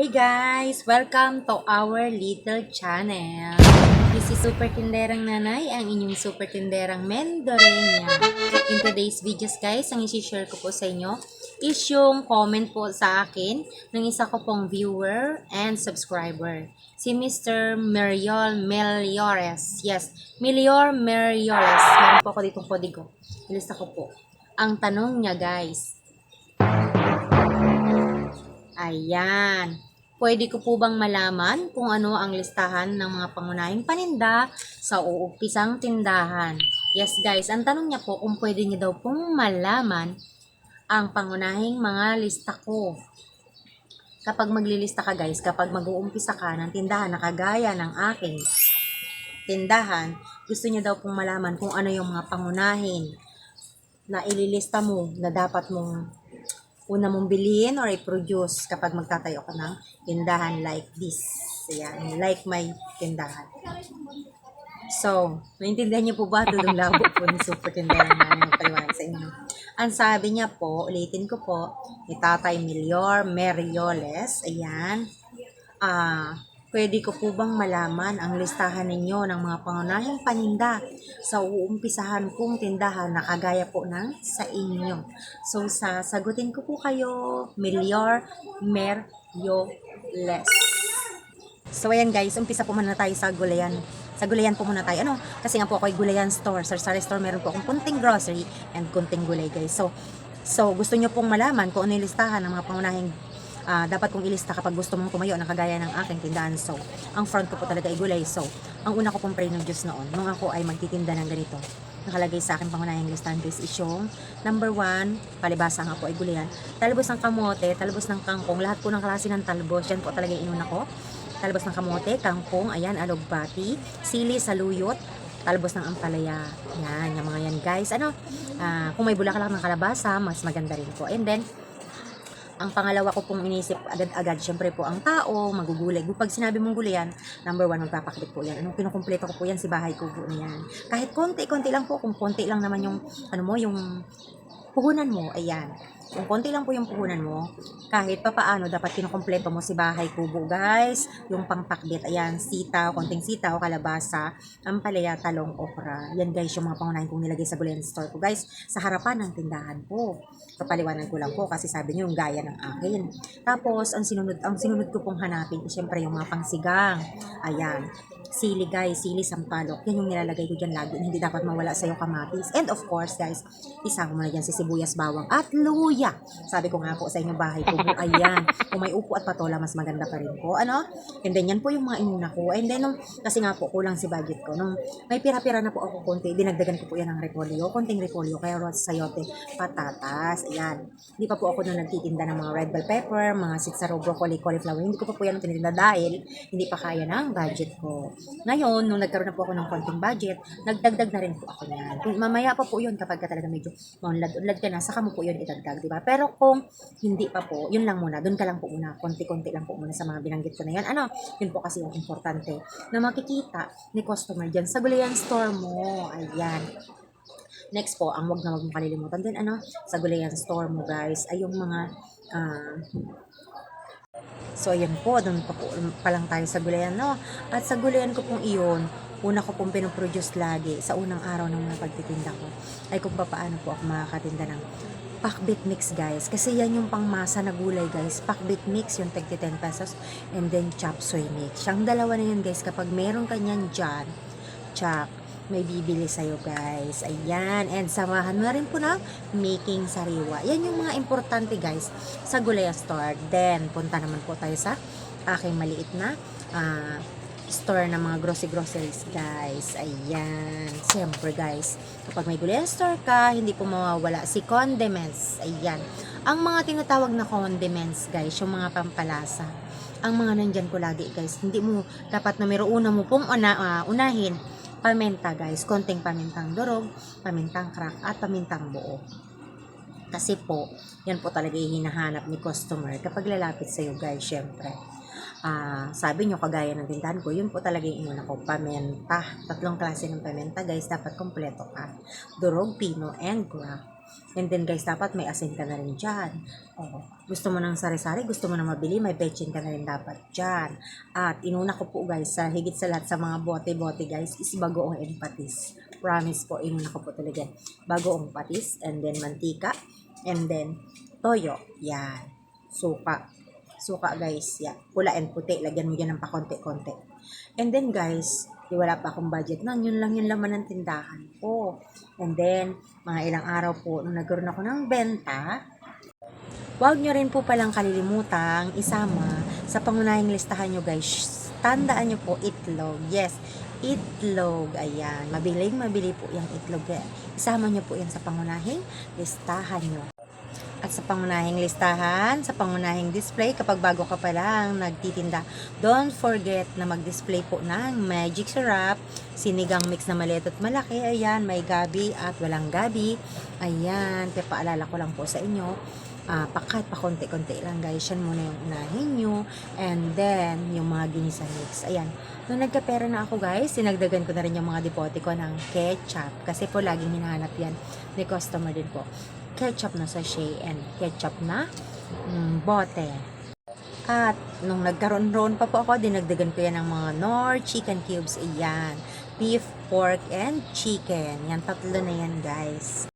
Hey guys! Welcome to our little channel. This is Super Tinderang Nanay, ang inyong Super Tinderang Mendorenya. In today's videos guys, ang isi-share ko po sa inyo is yung comment po sa akin ng isa ko pong viewer and subscriber. Si Mr. Meriol Meliores. Yes, Melior Meliores. Meron po ako ditong kodigo. Ilista ko po. Ang tanong niya guys, Ayan. Pwede ko po bang malaman kung ano ang listahan ng mga pangunahing paninda sa uumpisang tindahan? Yes guys, ang tanong niya po kung pwede niya daw pong malaman ang pangunahing mga lista ko. Kapag maglilista ka guys, kapag mag-uumpisa ka ng tindahan na kagaya ng aking tindahan, gusto niya daw pong malaman kung ano yung mga pangunahin na ililista mo na dapat mong una mong bilhin or i-produce kapag magtatayo ka ng tindahan like this. Ayan, like my tindahan. So, naintindihan niyo po ba ito yung labo po ni Super Tindahan na magpaliwanag sa inyo? Ang sabi niya po, ulitin ko po, ni Tatay Melior Merioles, ayan, ah, pwede ko po bang malaman ang listahan ninyo ng mga pangunahing paninda sa uumpisahan kong tindahan na kagaya po ng sa inyo. So, sasagutin ko po kayo, Melior Merioles. So, ayan guys, umpisa po muna tayo sa gulayan. Sa gulayan po muna tayo. Ano? Kasi nga po ako ay gulayan store. Sa store meron po akong kunting grocery and kunting gulay guys. So, so gusto nyo pong malaman kung ano yung listahan ng mga pangunahing ah, dapat kong ilista kapag gusto mong tumayo na kagaya ng aking tindahan. So, ang front ko po talaga ay gulay. So, ang una ko pong pre-juice noon, nung ako ay magtitinda ng ganito, nakalagay sa akin pangunahing listahan guys is yung number one, palibasa nga po ay gulayan. Talbos ng kamote, talbos ng kangkong, lahat po ng klase ng talbos, yan po talaga inuna ko. Talbos ng kamote, kangkong, ayan, alugbati, sili, saluyot, talbos ng ampalaya. Yan, yung mga yan guys. Ano, ah, kung may bulaklak ng kalabasa, mas maganda rin po. And then, ang pangalawa ko pong inisip agad-agad, syempre po ang tao, magugulay. Pag sinabi mong gulayan, number one, magpapaklik po yan. Anong kinukumpleto ko po yan, si bahay kubo na yan. Kahit konti-konti lang po, kung konti lang naman yung, ano mo, yung puhunan mo, ayan. Kung konti lang po yung puhunan mo, kahit pa paano, dapat kinukumpleto mo si bahay kubo, guys. Yung pangpakbit, ayan, sitaw, konting sitaw, kalabasa, ampalaya, talong, okra. Yan guys, yung mga pangunahin kong nilagay sa gulayan store ko, guys. Sa harapan ng tindahan po. Kapaliwanan ko lang po kasi sabi niyo yung gaya ng akin. Tapos, ang sinunod, ang sinunod ko pong hanapin, is syempre yung mga pangsigang. Ayan. Sili guys, sili sampalok. Yan yung nilalagay ko dyan lagi. Hindi dapat mawala sa'yo kamatis. And of course guys, isama mo na dyan si sibuyas bawang at luya. Sabi ko nga po sa inyo bahay ko. Ayan. Kung may upo at patola, mas maganda pa rin po. Ano? And then yan po yung mga inuna ko. And then, nung, kasi nga po, kulang si budget ko. Nung may pira-pira na po ako konti, dinagdagan ko po yan ng repolyo. Konting repolyo. Kaya ros sayote, patatas. Ayan. Hindi pa po ako nung nagtitinda ng mga red bell pepper, mga sitsaro, broccoli, cauliflower. Hindi ko pa po yan tinitinda dahil hindi pa kaya ng budget ko. Ngayon, nung nagkaroon na po ako ng konting budget, nagdagdag na rin po ako niyan. Kung mamaya pa po yun kapag ka talaga medyo maunlad-unlad ka na, saka mo po yun idagdag, di ba? Pero kung hindi pa po, yun lang muna, doon ka lang po muna, konti-konti lang po muna sa mga binanggit ko na yan. Ano, yun po kasi yung importante na makikita ni customer dyan sa gulayan store mo. Ayan. Next po, ang wag na wag mong kalilimutan din, ano, sa gulayan store mo guys, ay yung mga ah, So, ayan po, doon pa, po, pa lang tayo sa gulayan, no? At sa gulayan ko pong iyon, una ko pong pinoproduce lagi sa unang araw ng mga pagtitinda ko, ay kung paano po ako makakatinda ng pakbit mix, guys. Kasi yan yung pangmasa na gulay, guys. Pakbit mix, yung tagti 10 pesos, and then chop soy mix. Siyang dalawa na yan, guys. Kapag meron ka niyan dyan, chop, may bibili sa'yo guys. Ayan. And samahan mo rin po ng making sariwa. Yan yung mga importante guys sa Gulaya Store. Then, punta naman po tayo sa aking maliit na ah, store ng mga grocery-groceries guys. Ayan. Siyempre guys, kapag may Gulaya Store ka, hindi po mawawala si condiments. Ayan. Ang mga tinatawag na condiments guys, yung mga pampalasa. Ang mga nandyan ko lagi guys, hindi mo dapat numero una mo pong una, ah, unahin paminta guys, konting pamintang durog, pamintang crack, at pamintang buo. Kasi po, yan po talaga yung hinahanap ni customer kapag lalapit sa iyo guys, syempre. Ah, sabi nyo kagaya ng tindahan ko, yun po talaga yung inuna ko, pamenta. Tatlong klase ng pamenta guys, dapat kompleto ka. Durog, pino, and crack. And then guys, dapat may asin ka na rin dyan. Oo. Gusto mo ng sari-sari, gusto mo na mabili, may betchin ka na rin dapat dyan. At inuna ko po guys, sa higit sa lahat sa mga bote-bote guys, is bagoong and patis. Promise po, inuna ko po talaga. Bagoong patis, and then mantika, and then toyo. Yan. Suka. Suka guys, yan. Pula and puti, lagyan mo yan ng pakonti-konti. And then guys, di wala pa akong budget nun. Yun lang yung laman ng tindahan ko. And then, mga ilang araw po, nung nagkaroon ako ng benta, Huwag nyo rin po palang kalilimutang isama sa pangunahing listahan nyo guys. Tandaan nyo po itlog. Yes, itlog. Ayan. Mabiling mabili po yung itlog. Isama nyo po yan sa pangunahing listahan nyo. At sa pangunahing listahan, sa pangunahing display, kapag bago ka pa lang nagtitinda, don't forget na mag-display po ng magic syrup, sinigang mix na maliit at malaki, ayan, may gabi at walang gabi. Ayan, kaya paalala ko lang po sa inyo, ah pakat pa konti-konti lang guys, yan muna yung unahin nyo, and then, yung mga ginisa mix. Ayan, nung nagkapera na ako guys, sinagdagan ko na rin yung mga depote ko ng ketchup, kasi po laging hinahanap yan ni customer din po ketchup na sachet and ketchup na mm, bote. At nung nagkaroon-roon pa po ako, dinagdagan ko yan ng mga Nor chicken cubes. Ayan. Beef, pork, and chicken. Yan, tatlo na yan, guys.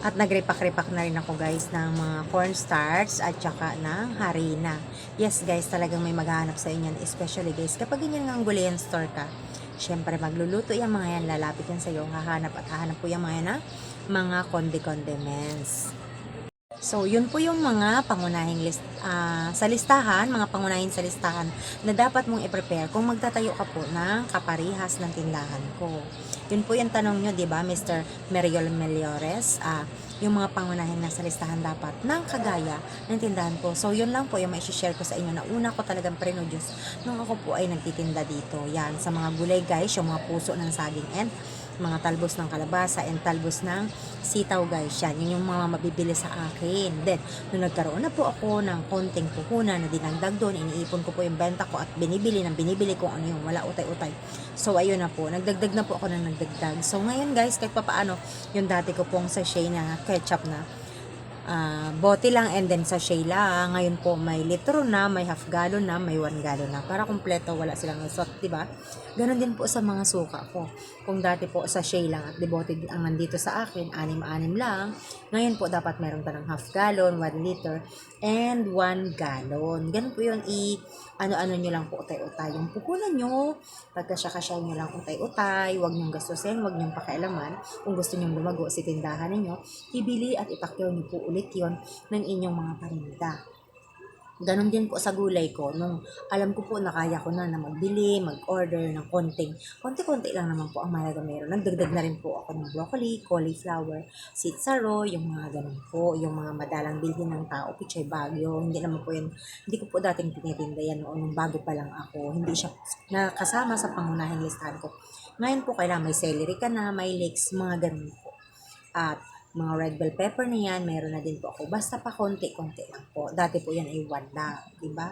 At nagripak-ripak na rin ako, guys, ng mga cornstarch at saka ng harina. Yes, guys, talagang may maghahanap sa inyo. Especially, guys, kapag ganyan nga ang store ka, syempre, magluluto yung mga yan, lalapit yan sa'yo, hahanap at hahanap po yung mga yan na mga kondi-condiments. So, yun po yung mga pangunahing list, ah, sa listahan, mga pangunahin sa listahan na dapat mong i-prepare kung magtatayo ka po ng kaparihas ng tindahan ko. Yun po yung tanong nyo, di ba, Mr. Meriol Meliores? Ah, yung mga pangunahin na sa listahan dapat ng kagaya ng tindahan ko. So, yun lang po yung share ko sa inyo na una ko talagang prenodyos nung ako po ay nagtitinda dito. Yan, sa mga gulay guys, yung mga puso ng saging and mga talbos ng kalabasa and talbos ng sitaw guys yan. Yun yung mga mabibili sa akin. Then, nung nagkaroon na po ako ng konting puhunan na dinagdag doon, iniipon ko po yung benta ko at binibili ng binibili ko ano yung wala utay-utay. So, ayun na po. Nagdagdag na po ako ng nagdagdag. So, ngayon guys, kahit pa paano, yung dati ko pong sachet na ketchup na ah, bote lang and then sachet lang. Ngayon po may litro na, may half gallon na, may 1 gallon na. Para kumpleto, wala silang resort, di ba? Ganon din po sa mga suka ko. Kung dati po sachet lang at debote ang nandito sa akin, anim-anim lang. Ngayon po dapat meron ka ng half gallon, 1 liter, and 1 gallon. Ganon po yun i ano-ano nyo lang po utay-utay. Yung pukulan nyo, pagkasya-kasya nyo lang utay-utay, huwag nyong gastusin, huwag nyong pakialaman. Kung gusto nyong lumago si tindahan ninyo, ibili at ipakyaw nyo po ulit yon ng inyong mga paninda. Ganon din po sa gulay ko. Nung alam ko po na kaya ko na na magbili, mag-order ng konting, konti-konti lang naman po ang malaga meron. Nagdagdag na rin po ako ng broccoli, cauliflower, sitsaro, yung mga ganon po, yung mga madalang bilhin ng tao, pichay bagyo. Hindi naman po yun, hindi ko po dating tinitinda yan noon nung bago pa lang ako. Hindi siya nakasama sa pangunahing listahan ko. Ngayon po kailangan may celery ka na, may leeks, mga ganon po. At mga red bell pepper na yan, meron na din po ako. Basta pa konti-konti lang po. Dati po yan ay 1 lang, di ba?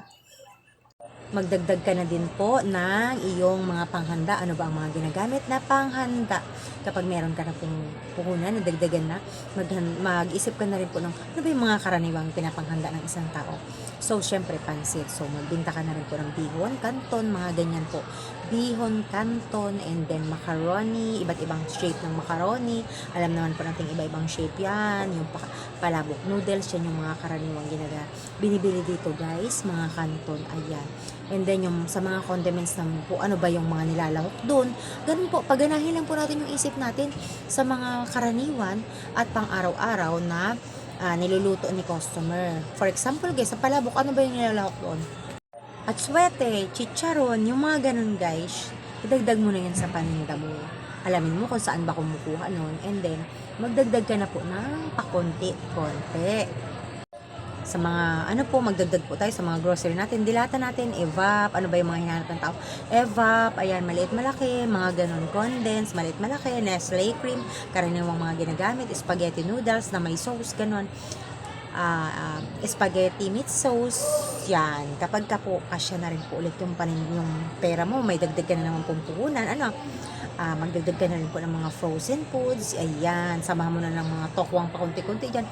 Magdagdag ka na din po ng iyong mga panghanda. Ano ba ang mga ginagamit na panghanda? Kapag meron ka na pong puhunan, nadagdagan na, mag, mag-isip ka na rin po ng ano ba yung mga karaniwang pinapanghanda ng isang tao. So, syempre, pansit. So, magbinta ka na rin po ng bihon, kanton, mga ganyan po. Bihon, kanton, and then macaroni, iba't ibang shape ng macaroni. Alam naman po natin iba-ibang shape yan. Yung pa- palabok noodles, yan yung mga karaniwang ginaga. Binibili dito guys, mga kanton, ayan. And then yung sa mga condiments naman po, ano ba yung mga nilalahok doon. Ganun po, paganahin lang po natin yung isip natin sa mga karaniwan at pang araw-araw na ah, niluluto ni customer. For example guys, sa palabok, ano ba yung nilalahok doon? At swete, chicharon, yung mga ganun guys, idagdag mo na yan sa paninda mo. Alamin mo kung saan ba kumukuha nun. And then, magdagdag ka na po ng pakonti-konti. Sa mga, ano po, magdagdag po tayo sa mga grocery natin. Dilata natin, evap, ano ba yung mga hinahanap ng tao? Evap, ayan, maliit malaki, mga ganun, condense, maliit malaki, Nestle cream, karaniwang mga ginagamit, spaghetti noodles na may sauce, ganun ah, ah, spaghetti meat sauce, yan. Kapag ka po, kasya na rin po ulit yung panin, yung pera mo, may dagdag ka na naman pong ano, ah, magdagdag ka na rin po ng mga frozen foods, ayan, samahan mo na ng mga tokwang pakunti-kunti dyan.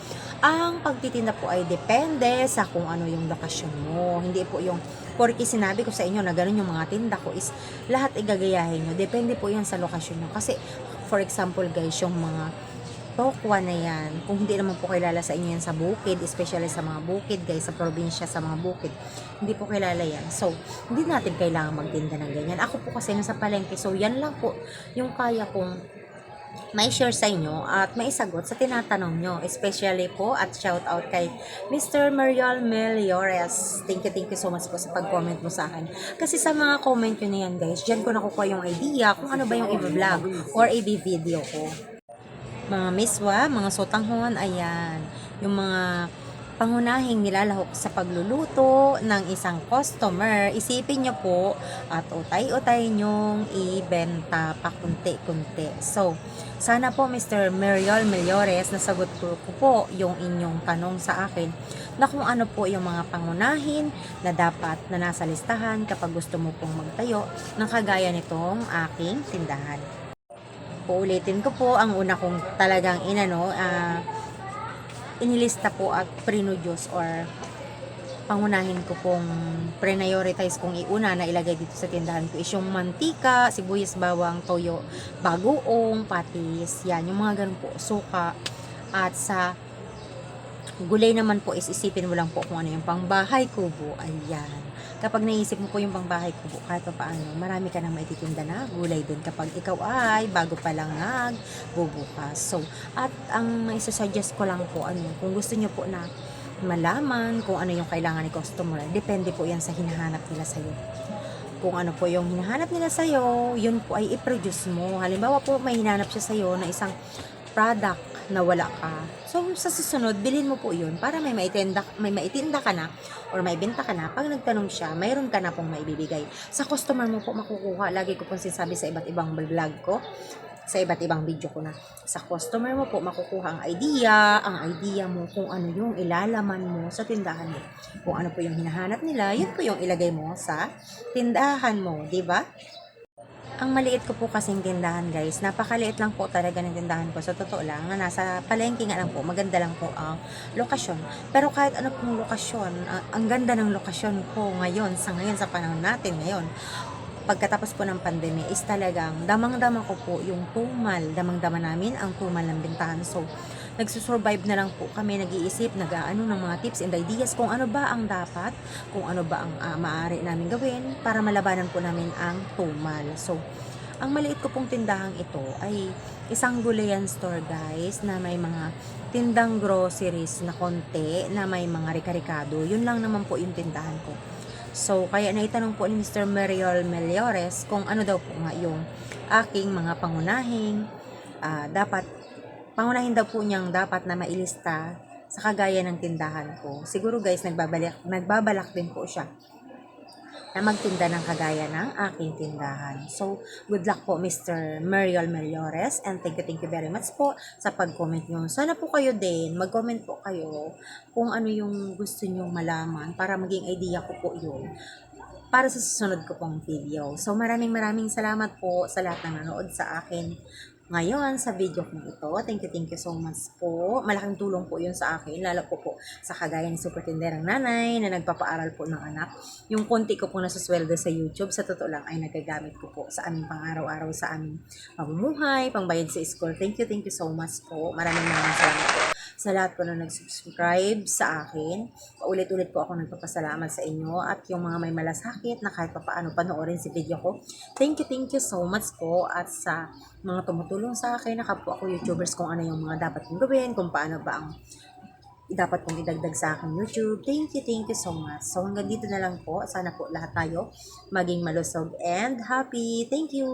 Ang pagtitinda po ay depende sa kung ano yung lokasyon mo, hindi po yung, porque sinabi ko sa inyo na ganun yung mga tinda ko is, lahat igagayahin nyo, depende po yan sa lokasyon nyo, kasi, for example guys, yung mga tokwa na yan, kung hindi naman po kilala sa inyo yan sa bukid, especially sa mga bukid guys, sa probinsya, sa mga bukid, hindi po kilala yan. So, hindi natin kailangan magtinda ng ganyan. Ako po kasi nasa palengke, so yan lang po yung kaya kong may share sa inyo at may sagot sa tinatanong nyo. Especially po at shout out kay Mr. Mariel Meliores. Thank you, thank you so much po sa pag-comment mo sa akin. Kasi sa mga comment nyo na yan guys, dyan ko nakukuha yung idea kung ano ba yung i-vlog or i-video ko mga miswa, mga sotanghon, ayan. Yung mga pangunahing nilalahok sa pagluluto ng isang customer, isipin nyo po at utay-utay nyong ibenta pa kunti-kunti. So, sana po Mr. Mariel Meliores, nasagot ko, ko po yung inyong tanong sa akin na kung ano po yung mga pangunahin na dapat na nasa listahan kapag gusto mo pong magtayo ng kagaya nitong aking tindahan uulitin ko po ang una kong talagang inano ah, inilista po at prinudyos or pangunahin ko pong prioritize kong iuna na ilagay dito sa tindahan ko is yung mantika, sibuyas, bawang, toyo, bagoong, patis, yan, yung mga ganun po, suka, at sa gulay naman po is isipin mo lang po kung ano yung pangbahay kubo, ayan. Kapag naisip mo po yung pangbahay kubo, kahit pa paano, marami ka nang maititinda na gulay din kapag ikaw ay bago pa lang nagbubukas. So, at ang maisasuggest ko lang po, ano, kung gusto nyo po na malaman kung ano yung kailangan ni customer, depende po yan sa hinahanap nila sa'yo kung ano po yung hinahanap nila sa'yo, yun po ay i-produce mo. Halimbawa po, may hinahanap siya sa'yo na isang product na wala ka. So, sa susunod, bilhin mo po yun para may maitinda, may maitinda ka na or may benta ka na. Pag nagtanong siya, mayroon ka na pong maibibigay. Sa customer mo po makukuha. Lagi ko pong sinasabi sa iba't ibang vlog ko sa iba't ibang video ko na sa customer mo po makukuha ang idea, ang idea mo kung ano yung ilalaman mo sa tindahan mo. Kung ano po yung hinahanap nila, yun po yung ilagay mo sa tindahan mo, di ba? Ang maliit ko po kasing tindahan guys, napakaliit lang po talaga ng tindahan ko. Sa totoo lang, na nasa palengke nga lang po, maganda lang po ang lokasyon. Pero kahit ano pong lokasyon, ang, ang ganda ng lokasyon ko ngayon, sa ngayon, sa panahon natin ngayon, pagkatapos po ng pandemya is talagang damang-dama ko po yung tumal. Damang-dama namin ang tumal ng bintahan. So, nagsusurvive na lang po kami, nag-iisip, nag-aano ng mga tips and ideas kung ano ba ang dapat, kung ano ba ang ah, maaari namin gawin para malabanan po namin ang tumal. So, ang maliit ko pong tindahang ito ay isang gulayan store guys na may mga tindang groceries na konti na may mga rikarikado. Yun lang naman po yung tindahan ko. So, kaya naitanong po ni Mr. Mariel Meliores kung ano daw po nga yung aking mga pangunahing ah, dapat pangunahin daw po niyang dapat na mailista sa kagaya ng tindahan ko. Siguro guys, nagbabalik, nagbabalak din po siya na magtinda ng kagaya ng aking tindahan. So, good luck po Mr. Mariel Meliores and thank you, thank you very much po sa pag-comment nyo. Sana po kayo din, mag-comment po kayo kung ano yung gusto nyo malaman para maging idea ko po yun para sa susunod ko pong video. So maraming maraming salamat po sa lahat ng nanood sa akin ngayon sa video kong ito. Thank you, thank you so much po. Malaking tulong po yun sa akin, lalo po po sa kagaya ni super tinderang nanay na nagpapaaral po ng anak. Yung konti ko po nasusweldo sa YouTube, sa totoo lang ay nagagamit ko po sa aming pang-araw-araw sa aming pamumuhay, pangbayad sa school. Thank you, thank you so much po. Maraming maraming salamat po sa lahat po na nag-subscribe sa akin. Paulit-ulit po ako nagpapasalamat sa inyo at yung mga may malasakit na kahit papaano panoorin si video ko. Thank you, thank you so much po at sa mga tumutulong sa akin, nakapwa ako YouTubers kung ano yung mga dapat kong gawin, kung paano ba ang dapat kong idagdag sa akin YouTube. Thank you, thank you so much. So hanggang dito na lang po. Sana po lahat tayo maging malusog and happy. Thank you!